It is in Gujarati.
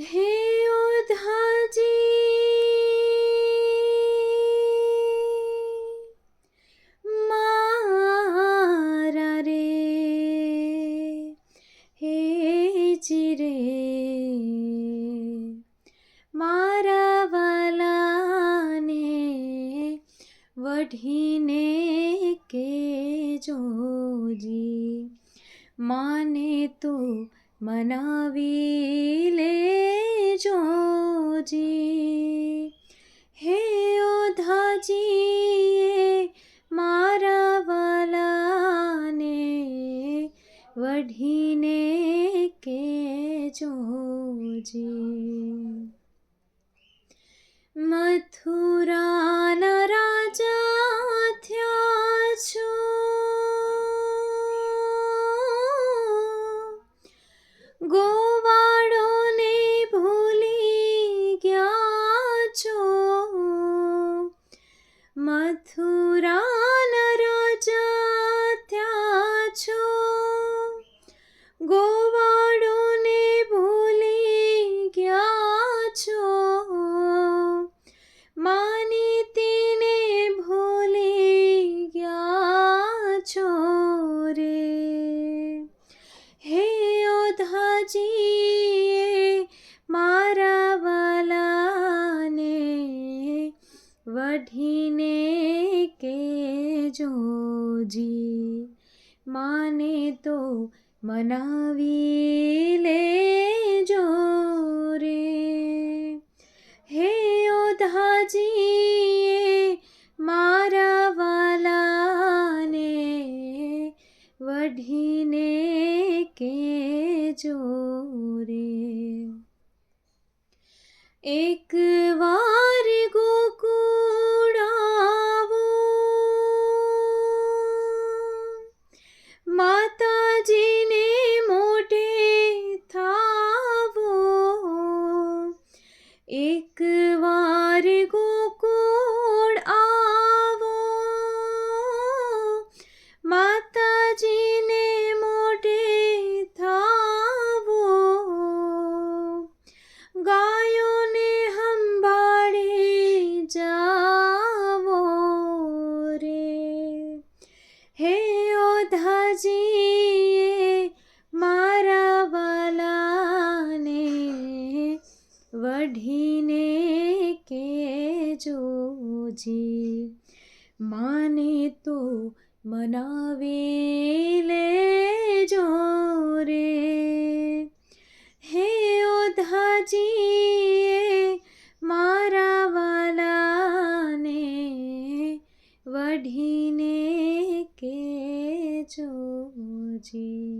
હે ઓધાજી મારા હે ચિરે મારા વઢીને કે જોજી માને તો મનાવી લેજોજી હે ઓધાજીએ મારા વાલાને વઢીને કે જોજી मथुरा જોજી માને તો મનાવી લેજો રે હે ઓધાજીએ મારા વાલાને વઢીને કે રે એક વાર એક વઢીને કે જોજી માને તો મનાવી લેજો રે હે ઓધાજી મારા વાલાને વઢીને કે જોજી